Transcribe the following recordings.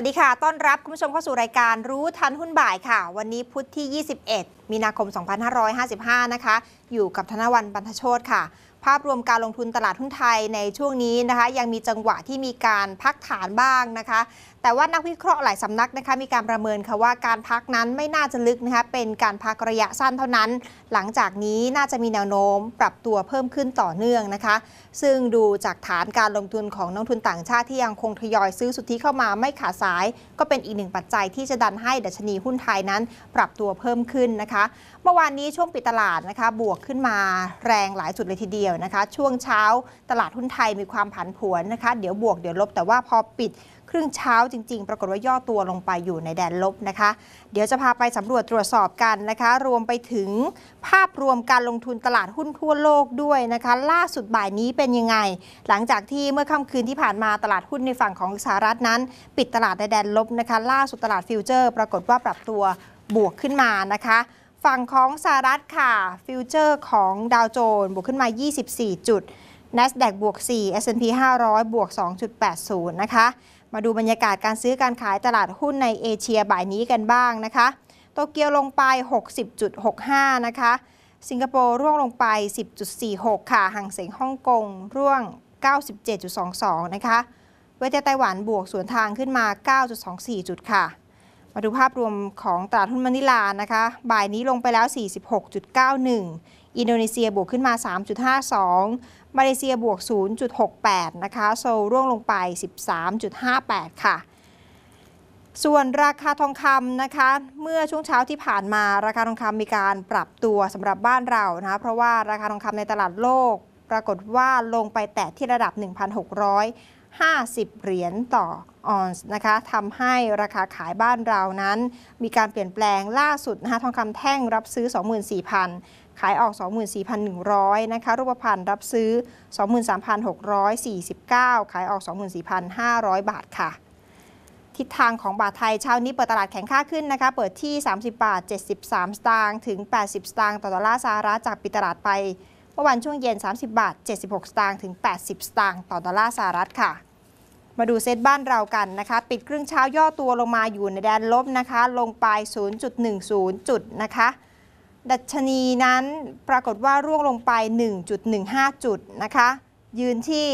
วัสดีค่ะ ต้อนรับคุณผู้ชมเข้าสู่รายการรู้ทันหุ้นบ่ายค่ะ วันนี้พุธที่ 21 มีนาคม 2555 นะคะ อยู่กับธนวันบรรทโชตค่ะ ภาพรวมการลงทุนตลาดหุ้นไทยในช่วงนี้นะคะ ยังมีจังหวะที่มีการพักฐานบ้างนะคะ แต่ว่านักวิเคราะห์หลายสำนักนะคะ มีการประเมินค่ะว่าการพักนั้นไม่น่าจะลึกนะคะเป็นการพักระยะสั้นเท่านั้น หลังจากนี้น่าจะมีแนวโน้มปรับตัวเพิ่มขึ้นต่อเนื่องนะคะ ซึ่งดูจากฐานการลงทุนของนักทุนต่างชาติที่ยังคงทยอยซื้อสุทธิเข้ามาไม่ขาดสาย ก็เป็นอีกหนึ่งปัจจัยที่จะดันให้ดัชนีหุ้นไทยนั้น ปรับตัวเพิ่มขึ้นนะคะ เมื่อวานนี้ช่วงปิดตลาดนะคะ บวกขึ้นมาแรงหลายจุดเลยทีเดียวนะคะ ช่วงเช้าตลาดหุ้นไทยมีความผันผวนนะคะ เดี๋ยวบวกเดี๋ยวลบแต่ว่าพอปิดครึ่งเช้าจริง ๆ ปรากฏว่าย่อตัวลงไปอยู่ในแดนลบนะคะ เดี๋ยวจะพาไปสำรวจตรวจสอบกันนะคะ รวมไปถึงภาพรวมการลงทุนตลาดหุ้นทั่วโลกด้วยนะคะ ล่าสุดบ่ายนี้เป็นยังไง หลังจากที่เมื่อค่ำคืนที่ผ่านมาตลาดหุ้นในฝั่งของสหรัฐนั้น ปิดตลาดในแดนลบนะคะ ล่าสุดตลาดฟิวเจอร์ ปรากฏว่าปรับตัวบวกขึ้นมานะคะ ฝั่งของสหรัฐค่ะ ฟิวเจอร์ของดาวโจนส์บวกขึ้นมา 24 จุด NASDAQ บวก 4 S&P 500 บวก 2.80 นะคะ มาดูบรรยากาศการซื้อการขายตลาดหุ้นในเอเชียบ่ายนี้กันบ้างนะคะ โตเกียวลงไป 60.65 นะคะ สิงคโปร์ร่วงลงไป 10.46 ค่ะห่างเสียงฮ่องกงร่วง 97.22 นะคะ เวทไต้หวันบวกสวนทางขึ้นมา 9.24 จุดค่ะ มาดูภาพรวมของตลาดหุ้นมะนิลานะคะ บ่ายนี้ลงไปแล้ว 46.91 อินโดนีเซียบวกขึ้นมา 3.52 มาเลเซียบวก 0.68 นะคะ โซลร่วงลงไป 13.58 ค่ะ ส่วนราคาทองคำนะคะ เมื่อช่วงเช้าที่ผ่านมาราคาทองคำมีการปรับตัวสำหรับบ้านเรานะคะ เพราะว่าราคาทองคำในตลาดโลก ปรากฏว่าลงไปแตะที่ระดับ 1,600 50 เหรียญต่อออนซ์นะคะทำให้ราคาขายบ้านเรานั้น มีการเปลี่ยนแปลงล่าสุดนะคะทองคำแท่งรับซื้อ 24,000 ขายออก 24,100 นะคะ รูปพรรณรับซื้อ 23,649 ขายออก 24,500 บาทค่ะทิศทางของบาทไทยเช้านี้เปิดตลาดแข็งค่าขึ้นนะคะ เปิดที่ 30 บาท 73 สตางค์ ถึง 80 สตางค์ ต่อดอลลาร์สหรัฐจากปิดตลาดไป มื่อวันช่วงเย็น 30 บาท 76 สตางค์ถึง 80 สตางค์ต่อดอลลาร์สหรัฐค่ะ มาดูเซตบ้านเรากันนะคะ ปิดครึ่งเช้าย่อตัวลงมาอยู่ในแดนลบนะคะ ลงไป 0.10 จุดนะคะ ดัชนีนั้นปรากฏว่าร่วงลงไป 1.15 จุดนะคะ ยืนที่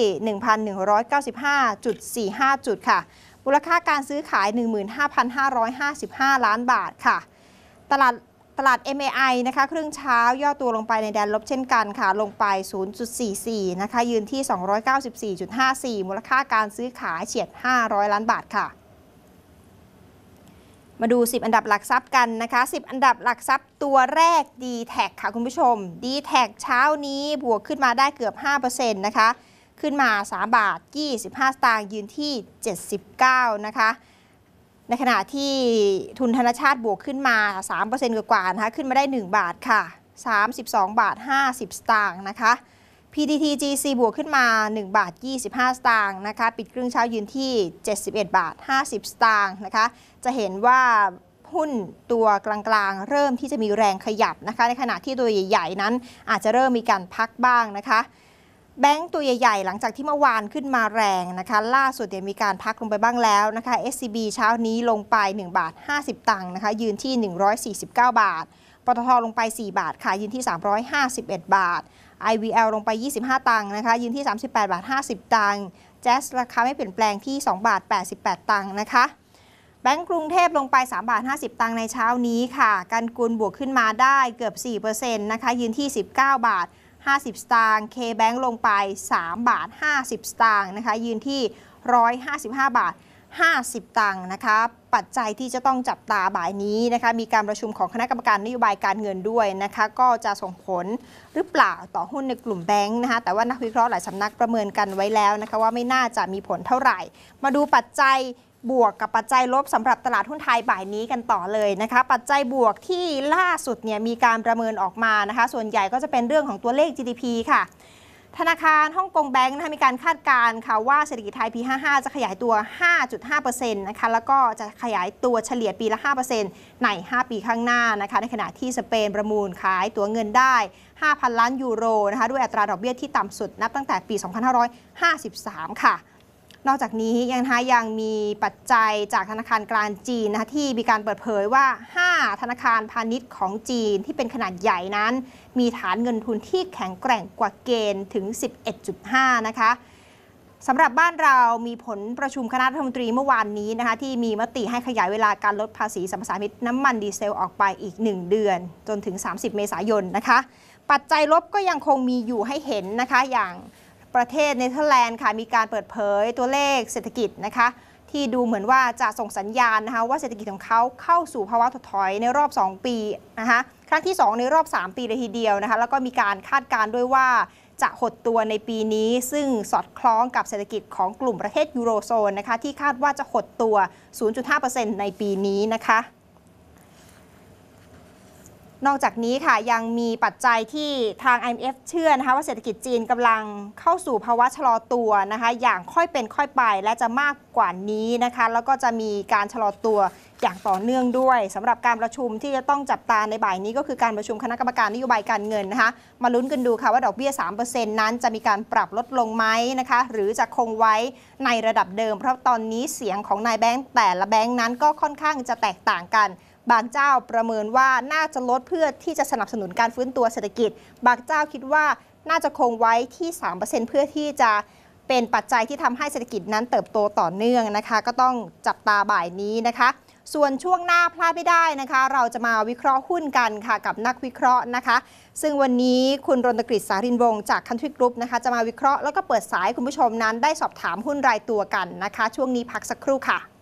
1,195.45 จุดค่ะมูลค่าการซื้อขาย 15,555 ล้านบาทค่ะ ตลาด ตลาด MAI นะคะครึ่งเช้าย่อตัวลงไปในแดนลบเช่นกันค่ะ ลงไป 0.44 นะคะ ยืนที่ 294.54 มูลค่าการซื้อขายเฉียด 500 ล้านบาทค่ะ มาดู 10 อันดับหลักทรัพย์กันนะคะ 10 อันดับหลักทรัพย์ตัวแรก d t แทค่ะคุณผู้ชม d t แทเช้านี้บวกขึ้นมาได้เกือบ 5%นะคะ ขึ้นมา 3 บาท 25 สตางค์ยืนที่ 79 นะคะ ในขณะที่ทุนธนชาติบวกขึ้นมา 3%กว่าๆนะคะขึ้นมาได้ 1 บาทค่ะ 32 บาท 50 สตางค์นะคะ PTT GC บวกขึ้นมา 1 บาท 25 สตางค์นะคะ ปิดครึ่งเช้ายืนที่ 71 บาท 50 สตางค์นะคะ จะเห็นว่าหุ้นตัวกลางๆ เริ่มที่จะมีแรงขยับนะคะ ในขณะที่ตัวใหญ่ๆ นั้นอาจจะเริ่มมีการพักบ้างนะคะ แบงก์ตัวใหญ่ๆ หลังจากที่เมื่อวานขึ้นมาแรงนะคะ ล่าสุดเนี่ยมีการพักลงไปบ้างแล้วนะคะ SCB เช้านี้ลงไป 1 บาท 50 ตังค์นะคะ ยืนที่ 149 บาท ปตทลงไป 4 บาทค่ะ ยืนที่ 351 บาท IVL ลงไป 25 ตังค์นะคะ ยืนที่ 38 บาท 50 ตังค์แจ๊สราคาไม่เปลี่ยนแปลงที่ 2 บาท 88 ตังค์นะคะแบงก์กรุงเทพลงไป 3 บาท 50 ตังค์ในเช้านี้ค่ะ กันกุลบวกขึ้นมาได้เกือบ 4%นะคะ ยืนที่ 19 บาท 50 สตางค์ K-Bank ลงไป 3 บาท 50 สตางค์นะคะยืนที่ 155 บาท 50 ตังค์นะคะปัจจัยที่จะต้องจับตาบ่ายนี้นะคะมีการประชุมของคณะกรรมการนโยบายการเงินด้วยนะคะก็จะส่งผลหรือเปล่าต่อหุ้นในกลุ่มแบงค์นะคะแต่ว่านักวิเคราะห์หลายสำนักประเมินกันไว้แล้วนะคะว่าไม่น่าจะมีผลเท่าไหร่ มาดูปัจจัย บวกกับปัจจัยลบสำหรับตลาดหุ้นไทยบ่ายนี้กันต่อเลยนะคะ ปัจจัยบวกที่ล่าสุดเนี่ยมีการประเมินออกมานะคะ ส่วนใหญ่ก็จะเป็นเรื่องของตัวเลข GDP ค่ะ ธนาคารฮ่องกงแบงค์นะคะมีการคาดการณ์ค่ะว่าเศรษฐกิจไทยปี 55 จะขยายตัว 5.5%นะคะแล้วก็จะขยายตัวเฉลี่ยปีละ 5%ใน 5 ปีข้างหน้านะคะในขณะที่สเปนประมูลขายตัวเงินได้5,000 ล้านยูโรนะคะด้วยอัตราดอกเบี้ยที่ต่ำสุดนับตั้งแต่ปี 2553 ค่ะ นอกจากนี้ยังนะคะยังมีปัจจัยจากธนาคารกลางจีนนะคะที่มีการเปิดเผยว่า 5 ธนาคารพาณิชย์ของจีนที่เป็นขนาดใหญ่นั้น มีฐานเงินทุนที่แข็งแกร่งกว่าเกณฑ์ถึง 11.5 นะคะสำหรับบ้านเรามีผลประชุมคณะรัฐมนตรีเมื่อวานนี้นะคะที่มีมติให้ขยายเวลาการลดภาษีสัมปทานมิตน้ำมันดีเซลออกไปอีก 1 เดือน จนถึง 30 เมษายนนะคะ ปัจจัยลบก็ยังคงมีอยู่ให้เห็นนะคะอย่าง ประเทศเนเธอร์แลนด์ค่ะมีการเปิดเผยตัวเลขเศรษฐกิจนะคะที่ดูเหมือนว่าจะส่งสัญญาณนะคะว่าเศรษฐกิจของเขาเข้าสู่ภาวะถดถอยในรอบ 2 ปีนะคะครั้งที่ 2 ในรอบ 3 ปีเลยทีเดียวนะคะแล้วก็มีการคาดการณ์ด้วยว่าจะหดตัวในปีนี้ ซึ่งสอดคล้องกับเศรษฐกิจของกลุ่มประเทศยูโรโซนนะคะที่คาดว่าจะหดตัว 0.5%ในปีนี้นะคะ นอกจากนี้ค่ะยังมีปัจจัยที่ทาง IMF เชื่อนะคะว่าเศรษฐกิจจีนกำลังเข้าสู่ภาวะชะลอตัวนะคะอย่างค่อยเป็นค่อยไปและจะมากกว่านี้นะคะแล้วก็จะมีการชะลอตัวอย่างต่อเนื่องด้วยสำหรับการประชุมที่จะต้องจับตาในบ่ายนี้ก็คือการประชุมคณะกรรมการนโยบายการเงินนะคะมาลุ้นกันดูค่ะว่าดอกเบี้ย 3%นั้นจะมีการปรับลดลงไหมนะคะหรือจะคงไว้ในระดับเดิม เพราะตอนนี้เสียงของนายแบงก์แต่ละแบงก์นั้นก็ค่อนข้างจะแตกต่างกัน บางเจ้าประเมินว่าน่าจะลดเพื่อที่จะสนับสนุนการฟื้นตัวเศรษฐกิจ บางเจ้าคิดว่าน่าจะคงไว้ที่ 3%เพื่อที่จะเป็นปัจจัยที่ทำให้เศรษฐกิจนั้นเติบโตต่อเนื่องนะคะ ก็ต้องจับตาบ่ายนี้นะคะ ส่วนช่วงหน้าพลาดไม่ได้นะคะ เราจะมาวิเคราะห์หุ้นกันค่ะกับนักวิเคราะห์นะคะ ซึ่งวันนี้คุณรณกฤษสารินวงศ์จากคันทรีกรุ๊ปนะคะ จะมาวิเคราะห์แล้วก็เปิดสายคุณผู้ชมนั้น ได้สอบถามหุ้นรายตัวกันนะคะ ช่วงนี้พักสักครู่ค่ะ